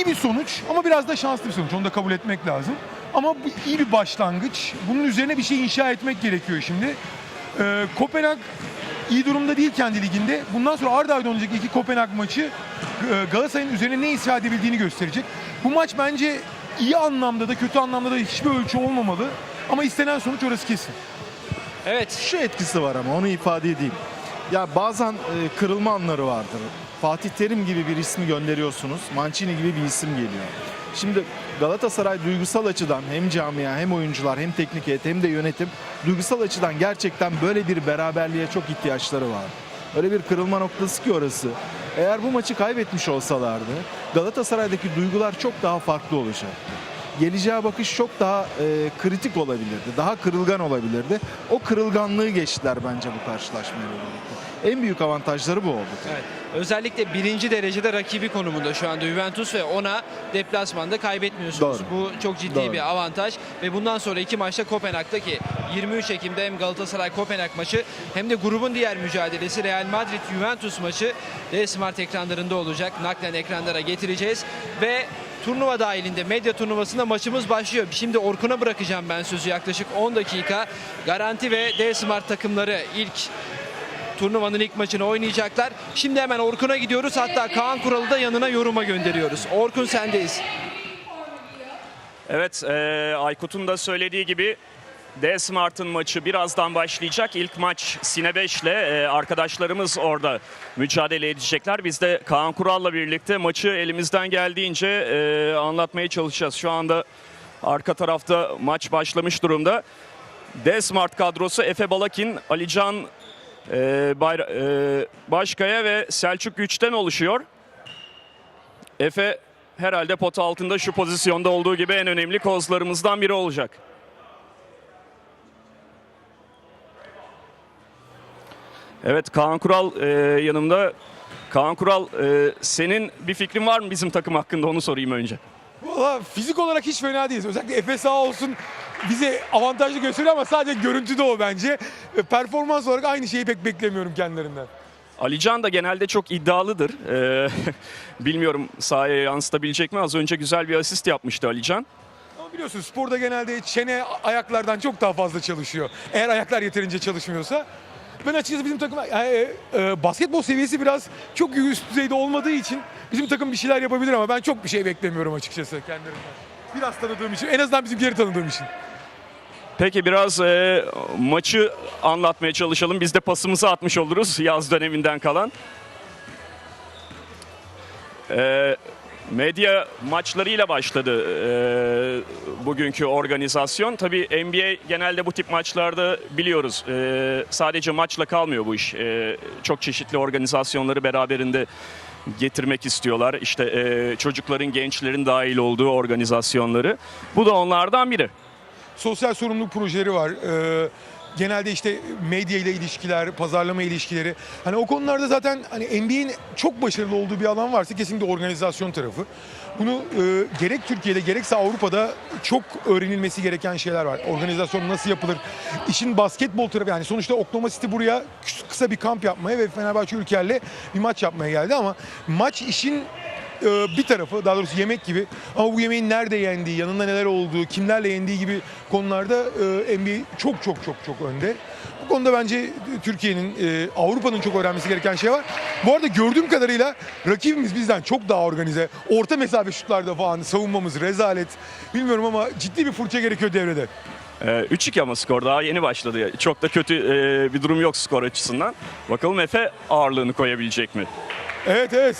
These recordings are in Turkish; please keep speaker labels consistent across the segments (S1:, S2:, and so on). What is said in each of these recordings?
S1: iyi bir sonuç ama biraz da şanslı bir sonuç. Onu da kabul etmek lazım. Ama bu iyi bir başlangıç. Bunun üzerine bir şey inşa etmek gerekiyor şimdi. Ee, Kopenhag iyi durumda değil kendi liginde. Bundan sonra arda arda oynayacak iki Kopenhag maçı e, Galatasaray'ın üzerine ne ispat edebildiğini gösterecek. Bu maç bence iyi anlamda da kötü anlamda da hiçbir ölçü olmamalı. Ama istenen sonuç orası kesin.
S2: Evet.
S3: Şu etkisi var ama onu ifade edeyim. Ya bazen e, kırılma anları vardır. Fatih Terim gibi bir ismi gönderiyorsunuz. Mancini gibi bir isim geliyor. Şimdi Galatasaray duygusal açıdan hem camia hem oyuncular hem teknik heyet hem de yönetim duygusal açıdan gerçekten böyle bir beraberliğe çok ihtiyaçları var. Öyle bir kırılma noktası ki orası. Eğer bu maçı kaybetmiş olsalardı Galatasaray'daki duygular çok daha farklı olacaktı geleceğe bakış çok daha e, kritik olabilirdi. Daha kırılgan olabilirdi. O kırılganlığı geçtiler bence bu karşılaşmayla birlikte. En büyük avantajları bu oldu.
S2: Evet. Özellikle birinci derecede rakibi konumunda şu anda Juventus ve ona deplasmanda kaybetmiyorsunuz.
S3: Doğru.
S2: Bu çok ciddi
S3: Doğru.
S2: bir avantaj ve bundan sonra iki maçta Kopenhag'daki 23 Ekim'de hem Galatasaray Kopenhag maçı hem de grubun diğer mücadelesi Real Madrid Juventus maçı D Smart ekranlarında olacak. Naklen ekranlara getireceğiz ve turnuva dahilinde medya turnuvasında maçımız başlıyor. Şimdi Orkun'a bırakacağım ben sözü yaklaşık 10 dakika. Garanti ve D Smart takımları ilk turnuvanın ilk maçını oynayacaklar. Şimdi hemen Orkun'a gidiyoruz. Hatta Kaan Kural'ı da yanına yoruma gönderiyoruz. Orkun sendeyiz.
S4: Evet, e, Aykut'un da söylediği gibi D Smart'ın maçı birazdan başlayacak. İlk maç Sine 5 ile e, arkadaşlarımız orada mücadele edecekler. Biz de Kaan Kural'la birlikte maçı elimizden geldiğince e, anlatmaya çalışacağız. Şu anda arka tarafta maç başlamış durumda. D Smart kadrosu Efe Balakin, Alican e, Bayra- e, Başkaya ve Selçuk Güç'ten oluşuyor. Efe herhalde pota altında şu pozisyonda olduğu gibi en önemli kozlarımızdan biri olacak. Evet Kaan Kural e, yanımda. Kaan Kural e, senin bir fikrin var mı bizim takım hakkında onu sorayım önce.
S1: Valla fizik olarak hiç fena değiliz. Özellikle Efe sağ olsun bize avantajlı gösteriyor ama sadece görüntüde o bence. E, Performans olarak aynı şeyi pek beklemiyorum kendilerinden.
S4: Alican da genelde çok iddialıdır. E, bilmiyorum sahaya yansıtabilecek mi? Az önce güzel bir asist yapmıştı Alican.
S1: Ama biliyorsun sporda genelde çene ayaklardan çok daha fazla çalışıyor. Eğer ayaklar yeterince çalışmıyorsa. Ben açıkçası bizim takım e, e, basketbol seviyesi biraz çok üst düzeyde olmadığı için bizim takım bir şeyler yapabilir ama ben çok bir şey beklemiyorum açıkçası kendilerinden. Biraz tanıdığım için, en azından bizimkileri tanıdığım için.
S4: Peki biraz e, maçı anlatmaya çalışalım. Biz de pasımızı atmış oluruz yaz döneminden kalan. E, medya maçlarıyla başladı e, bugünkü organizasyon. Tabii NBA genelde bu tip maçlarda biliyoruz e, sadece maçla kalmıyor bu iş. E, çok çeşitli organizasyonları beraberinde getirmek istiyorlar. İşte e, çocukların, gençlerin dahil olduğu organizasyonları. Bu da onlardan biri.
S1: Sosyal sorumluluk projeleri var. Ee, genelde işte medya ile ilişkiler, pazarlama ilişkileri. Hani o konularda zaten hani NBA'in çok başarılı olduğu bir alan varsa kesinlikle organizasyon tarafı. Bunu e, gerek Türkiye'de gerekse Avrupa'da çok öğrenilmesi gereken şeyler var. Organizasyon nasıl yapılır? İşin basketbol tarafı yani sonuçta Oklahoma City buraya kıs- kısa bir kamp yapmaya ve Fenerbahçe Ülker'le bir maç yapmaya geldi ama maç işin e, bir tarafı daha doğrusu yemek gibi ama bu yemeğin nerede yendiği, yanında neler olduğu, kimlerle yendiği gibi konularda e, NBA çok çok çok çok önde. Bu konuda bence Türkiye'nin, e, Avrupa'nın çok öğrenmesi gereken şey var. Bu arada gördüğüm kadarıyla rakibimiz bizden çok daha organize. Orta mesafe şutlarda falan savunmamız rezalet. Bilmiyorum ama ciddi bir fırça gerekiyor devrede.
S4: Ee, 3-2 ama skor daha yeni başladı. Çok da kötü e, bir durum yok skor açısından. Bakalım Efe ağırlığını koyabilecek mi?
S1: Evet evet.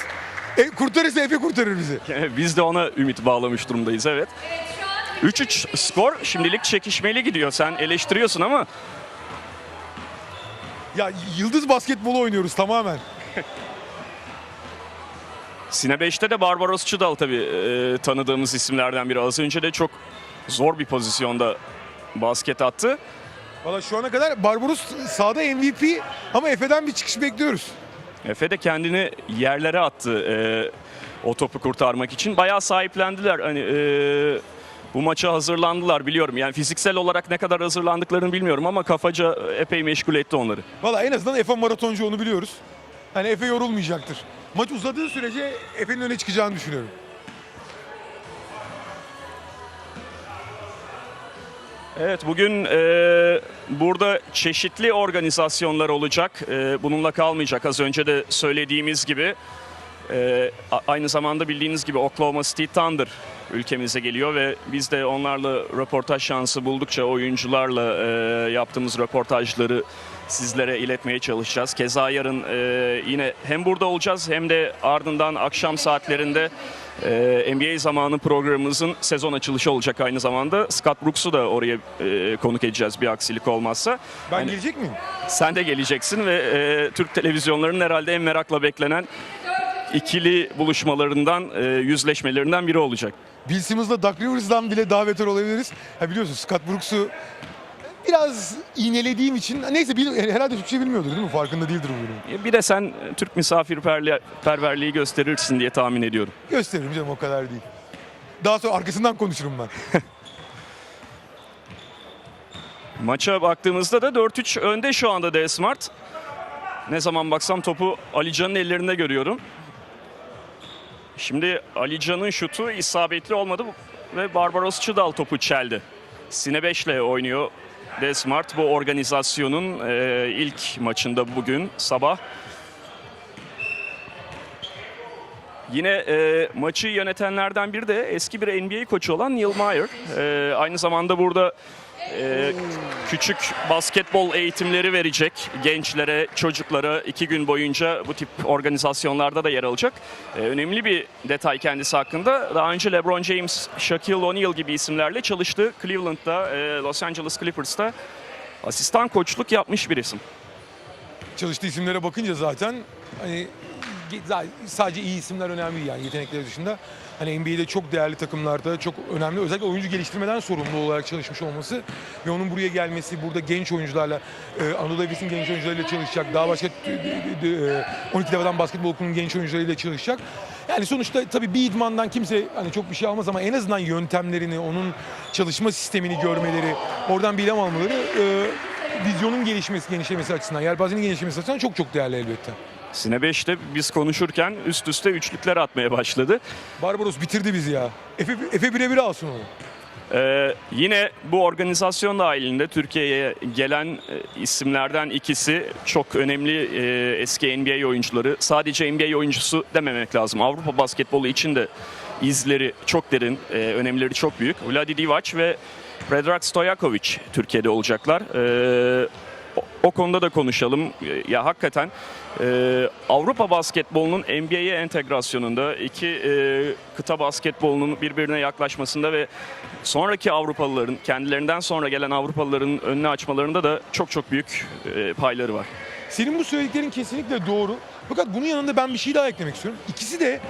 S1: E, kurtarırsa Efe kurtarır bizi.
S4: Biz de ona ümit bağlamış durumdayız evet. 3-3 skor şimdilik çekişmeli gidiyor. Sen eleştiriyorsun ama
S1: Ya yıldız basketbolu oynuyoruz tamamen.
S4: Sine 5'te de Barbaros Çıdal tabii e, tanıdığımız isimlerden biri. Az önce de çok zor bir pozisyonda basket attı.
S1: Valla şu ana kadar Barbaros sahada MVP ama Efe'den bir çıkış bekliyoruz.
S4: Efe de kendini yerlere attı e, o topu kurtarmak için. Bayağı sahiplendiler. Hani e, bu maça hazırlandılar biliyorum. Yani fiziksel olarak ne kadar hazırlandıklarını bilmiyorum ama kafaca epey meşgul etti onları.
S1: Valla en azından Efe maratoncu onu biliyoruz. Hani Efe yorulmayacaktır. Maç uzadığı sürece Efe'nin öne çıkacağını düşünüyorum.
S4: Evet bugün e, burada çeşitli organizasyonlar olacak. E, bununla kalmayacak. Az önce de söylediğimiz gibi e, aynı zamanda bildiğiniz gibi Oklahoma City Thunder ülkemize geliyor ve biz de onlarla röportaj şansı buldukça oyuncularla e, yaptığımız röportajları sizlere iletmeye çalışacağız. Keza yarın e, yine hem burada olacağız hem de ardından akşam saatlerinde e, NBA zamanı programımızın sezon açılışı olacak aynı zamanda. Scott Brooks'u da oraya e, konuk edeceğiz bir aksilik olmazsa.
S1: Ben
S4: Hani-
S1: gelecek miyim?
S4: Sen de geleceksin ve e, Türk televizyonlarının herhalde en merakla beklenen ikili buluşmalarından, e, yüzleşmelerinden biri olacak.
S1: Bill Simmons'la Doug Rivers'dan bile daha beter olabiliriz. Ha biliyorsun Scott Brooks'u biraz iğnelediğim için neyse bil- herhalde Türkçe bilmiyordur değil mi? Farkında değildir bu durumun.
S4: E, Bir de sen Türk misafirperverliği gösterirsin diye tahmin ediyorum.
S1: Gösteririm canım o kadar değil. Daha sonra arkasından konuşurum ben.
S4: Maça baktığımızda da 4-3 önde şu anda D Smart. Ne zaman baksam topu Alican'ın ellerinde görüyorum. Şimdi Alican'ın şutu isabetli olmadı ve Barbaros Çıdal topu çeldi. Sine 5 ile oynuyor D Smart bu organizasyonun e, ilk maçında bugün sabah. Yine e, maçı yönetenlerden biri de eski bir NBA koçu olan Neil Meyer. E, aynı zamanda burada e, küçük basketbol eğitimleri verecek gençlere, çocuklara iki gün boyunca bu tip organizasyonlarda da yer alacak. E, önemli bir detay kendisi hakkında. Daha önce LeBron James, Shaquille O'Neal gibi isimlerle çalıştı. Cleveland'da, e, Los Angeles Clippers'ta asistan koçluk yapmış bir isim.
S1: Çalıştığı isimlere bakınca zaten hani sadece iyi isimler önemli değil yani yetenekleri dışında. Hani NBA'de çok değerli takımlarda çok önemli özellikle oyuncu geliştirmeden sorumlu olarak çalışmış olması ve onun buraya gelmesi burada genç oyuncularla e, Anadolu Efes'in genç oyuncularıyla çalışacak. Daha başka e, e, 12 defadan basketbol okulunun genç oyuncularıyla çalışacak. Yani sonuçta tabii bir idmandan kimse hani çok bir şey almaz ama en azından yöntemlerini, onun çalışma sistemini görmeleri, oradan bir ilham almaları e, vizyonun gelişmesi, genişlemesi açısından, yelpazenin genişlemesi açısından çok çok değerli elbette.
S4: Sine 5'te biz konuşurken üst üste üçlükler atmaya başladı.
S1: Barbaros bitirdi bizi ya. Efe, Efe birebir alsın onu.
S4: Ee, yine bu organizasyon dahilinde Türkiye'ye gelen e, isimlerden ikisi çok önemli e, eski NBA oyuncuları. Sadece NBA oyuncusu dememek lazım. Avrupa basketbolu için de izleri çok derin, e, önemleri çok büyük. Vladi Divac ve Predrag Stojakovic Türkiye'de olacaklar. Ee, o, konuda da konuşalım. Ya hakikaten e, Avrupa basketbolunun NBA'ye entegrasyonunda, iki e, kıta basketbolunun birbirine yaklaşmasında ve sonraki Avrupalıların, kendilerinden sonra gelen Avrupalıların önünü açmalarında da çok çok büyük e, payları var.
S1: Senin bu söylediklerin kesinlikle doğru. Fakat bunun yanında ben bir şey daha eklemek istiyorum. İkisi de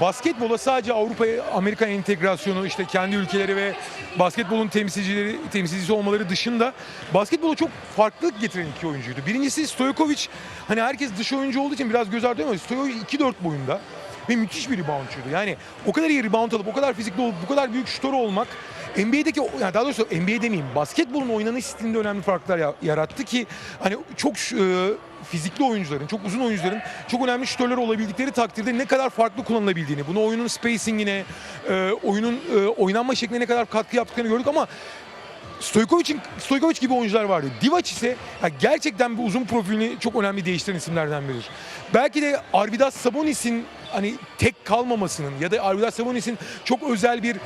S1: basketbola sadece Avrupa'ya Amerika entegrasyonu işte kendi ülkeleri ve basketbolun temsilcileri temsilcisi olmaları dışında basketbola çok farklılık getiren iki oyuncuydu. Birincisi Stojkovic hani herkes dış oyuncu olduğu için biraz göz ardı ama Stojkovic 2-4 boyunda ve müthiş bir reboundçuydu. Yani o kadar iyi rebound alıp o kadar fizikli olup bu kadar büyük şutör olmak NBA'deki yani daha doğrusu NBA demeyeyim basketbolun oynanış stilinde önemli farklar ya- yarattı ki hani çok e, fizikli oyuncuların, çok uzun oyuncuların çok önemli şutörler olabildikleri takdirde ne kadar farklı kullanılabildiğini, bunu oyunun spacingine, e, oyunun e, oynanma şekline ne kadar katkı yaptıklarını gördük ama Stojkovic'in Stojkovic gibi oyuncular vardı. Divac ise ya gerçekten bu uzun profilini çok önemli değiştiren isimlerden biridir. Belki de Arvidas Sabonis'in hani tek kalmamasının ya da Arvidas Sabonis'in çok özel bir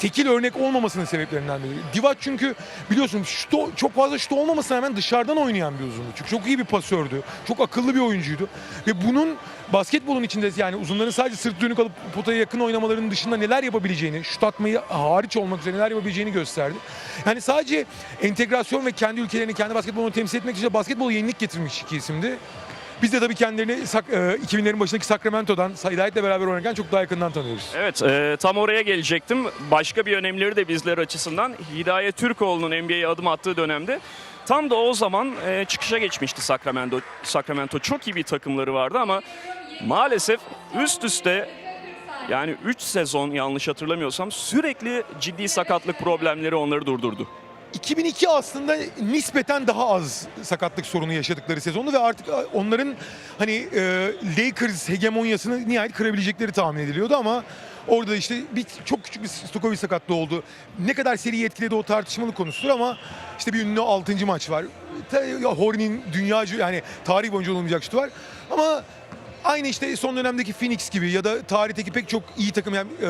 S1: tekil örnek olmamasının sebeplerinden biri. Divac çünkü biliyorsun şutu, çok fazla şutu olmamasına rağmen dışarıdan oynayan bir uzundu. Çünkü çok iyi bir pasördü. Çok akıllı bir oyuncuydu. Ve bunun basketbolun içinde yani uzunların sadece sırt dönük alıp potaya yakın oynamalarının dışında neler yapabileceğini, şut atmayı hariç olmak üzere neler yapabileceğini gösterdi. Yani sadece entegrasyon ve kendi ülkelerini, kendi basketbolunu temsil etmek için basketbol yenilik getirmiş iki isimdi. Biz de tabii kendilerini sak- e, 2000'lerin başındaki Sacramento'dan, Hidayet'le beraber oynarken çok daha yakından tanıyoruz.
S4: Evet, e, tam oraya gelecektim. Başka bir önemleri de bizler açısından Hidayet Türkoğlu'nun NBA'ye adım attığı dönemde tam da o zaman e, çıkışa geçmişti Sacramento. Sacramento çok iyi bir takımları vardı ama maalesef üst üste yani 3 sezon yanlış hatırlamıyorsam sürekli ciddi sakatlık problemleri onları durdurdu.
S1: 2002 aslında nispeten daha az sakatlık sorunu yaşadıkları sezondu ve artık e, onların hani e, Lakers hegemonyasını nihayet kırabilecekleri tahmin ediliyordu ama Orada işte bir çok küçük bir Stokovic sakatlığı oldu. Ne kadar seriyi etkiledi o tartışmalı konusudur ama işte bir ünlü 6. maç var. Horny'nin dünyaca yani tarih boyunca olmayacak şutu var. Ama Aynı işte son dönemdeki Phoenix gibi ya da tarihteki pek çok iyi takım yani e,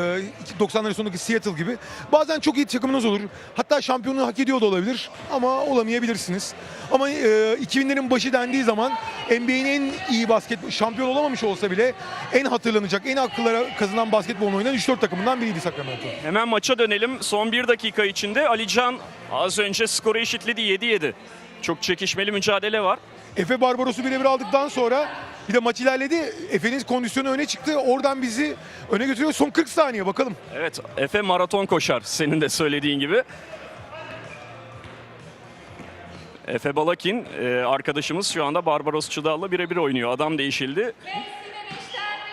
S1: 90'ların sonundaki Seattle gibi bazen çok iyi takımınız olur. Hatta şampiyonluğu hak ediyor da olabilir ama olamayabilirsiniz. Ama e, 2000'lerin başı dendiği zaman NBA'nin en iyi basket şampiyon olamamış olsa bile en hatırlanacak, en akıllara kazınan basketbol oynayan 3-4 takımından biriydi Sacramento.
S4: Hemen maça dönelim. Son bir dakika içinde Alican az önce skoru eşitledi 7-7. Çok çekişmeli mücadele var.
S1: Efe Barbaros'u birebir aldıktan sonra bir de maç ilerledi. Efe'nin kondisyonu öne çıktı. Oradan bizi öne götürüyor. Son 40 saniye bakalım.
S4: Evet Efe maraton koşar senin de söylediğin gibi. Efe Balakin e, arkadaşımız şu anda Barbaros Çıdal'la birebir oynuyor. Adam değişildi.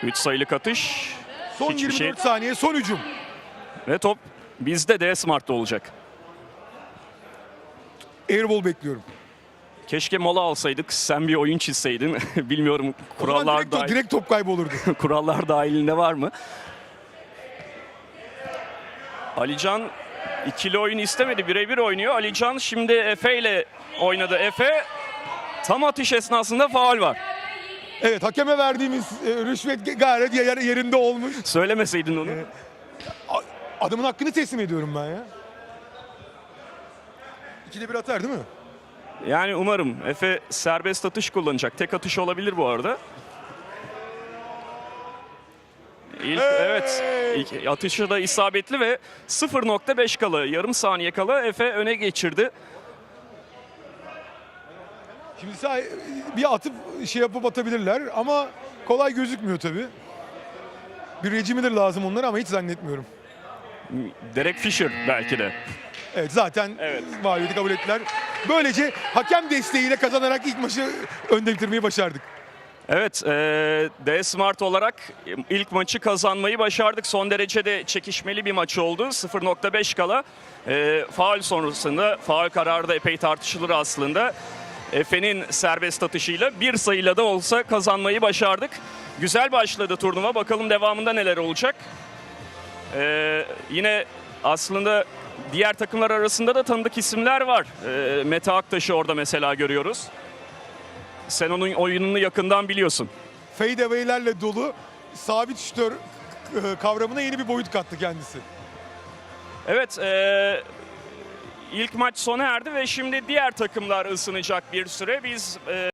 S4: 3 sayılık atış.
S1: Son
S4: Hiçbir
S1: 24
S4: şey.
S1: saniye son hücum.
S4: Ve top bizde de Smart'ta olacak.
S1: Airball bekliyorum.
S4: Keşke mola alsaydık. Sen bir oyun çizseydin. Bilmiyorum kurallar
S1: direkt,
S4: dahil-
S1: direkt top kaybı olurdu.
S4: kurallar dahilinde var mı? Alican ikili oyun istemedi. Birebir oynuyor. Alican şimdi Efe ile oynadı. Efe tam atış esnasında faul var.
S1: evet hakeme verdiğimiz e, rüşvet gayet yer- yerinde olmuş.
S4: Söylemeseydin onu.
S1: A- Adamın hakkını teslim ediyorum ben ya. İkide bir atar değil mi?
S4: Yani umarım Efe serbest atış kullanacak. Tek atış olabilir bu arada. İlk evet ilk atışı da isabetli ve 0.5 kala yarım saniye kala Efe öne geçirdi.
S1: Şimdi sağ, bir atıp şey yapıp atabilirler ama kolay gözükmüyor tabii. Bir Reggie lazım onlara ama hiç zannetmiyorum.
S4: Derek Fisher belki de.
S1: Evet zaten
S4: Evet.
S1: mağlubiyeti kabul ettiler. Böylece hakem desteğiyle kazanarak ilk maçı önde bitirmeyi başardık.
S4: Evet, e, D Smart olarak ilk maçı kazanmayı başardık. Son derece de çekişmeli bir maç oldu. 0.5 kala. E, faul sonrasında, faul kararı da epey tartışılır aslında. Efe'nin serbest atışıyla bir sayıyla da olsa kazanmayı başardık. Güzel başladı turnuva. Bakalım devamında neler olacak. E, yine aslında diğer takımlar arasında da tanıdık isimler var. E, Mete Aktaş'ı orada mesela görüyoruz. Sen onun oyununu yakından biliyorsun.
S1: Fadeaway'lerle dolu sabit şütör e, kavramına yeni bir boyut kattı kendisi.
S4: Evet, eee, ilk maç sona erdi ve şimdi diğer takımlar ısınacak bir süre. Biz eee,